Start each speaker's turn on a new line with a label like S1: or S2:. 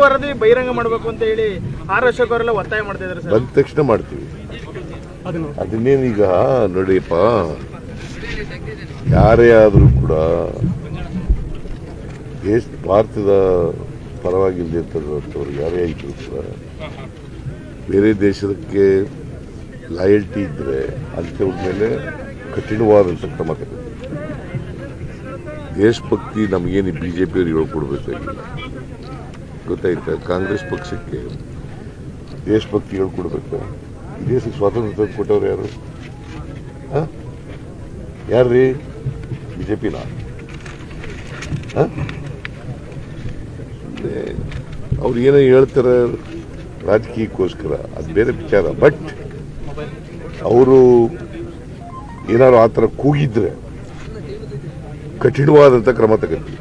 S1: ವರದಿ ಬಹಿರಂಗ ಮಾಡಬೇಕು ಅಂತ ಹೇಳಿ ಆರ್ ಅಶೋಕ್ ಅವರೆಲ್ಲ ಒತ್ತಾಯ ಮಾಡ್ತಿದ್ದಾರೆ ಸರ್.
S2: ಬಂದ ತಕ್ಷಣ ಮಾಡ್ತೀವಿ ಅದನ್ನೇನೀಗ ನೋಡಿಯಪ್ಪ ಯಾರೇ ಆದರೂ ಕೂಡ ದೇಶ ಭಾರತದ ಪರವಾಗಿಲ್ಲದೆ ಅಂತವ್ರು ಯಾರೇ ಇದ್ರು ಕೂಡ ಬೇರೆ ದೇಶಕ್ಕೆ ಲಾಯಲ್ಟಿ ಇದ್ದರೆ ಅಂಥವ್ರ ಮೇಲೆ ಕಠಿಣವಾದಂಥ ಕ್ರಮ ತಗೋತೀವಿ ದೇಶಭಕ್ತಿ ನಮಗೇನು ಬಿ ಜೆ ಪಿಯವ್ರು ಹೇಳ್ಕೊಡ್ಬೇಕಾಗಿಲ್ಲ ಗೊತ್ತಾಯ್ತಾ? ಕಾಂಗ್ರೆಸ್ ಪಕ್ಷಕ್ಕೆ ದೇಶಭಕ್ತಿ ಹೇಳ್ಕೊಡ್ಬೇಕು. ದೇಶಕ್ಕೆ ಸ್ವಾತಂತ್ರ್ಯ ತಂದು ಕೊಟ್ಟವ್ರು ಯಾರು ಯಾರು ರೀ ಬಿ ಜೆ ಪಿನ ಅವ್ರು ಏನೋ ಹೇಳ್ತಾರೆ ರಾಜಕೀಯಕ್ಕೋಸ್ಕರ, ಅದು ಬೇರೆ ವಿಚಾರ. ಬಟ್ ಅವರು ಏನಾದ್ರು ಆ ಥರ ಕೂಗಿದ್ರೆ ಕಠಿಣವಾದಂಥ ಕ್ರಮ ತಗೋತೀವಿ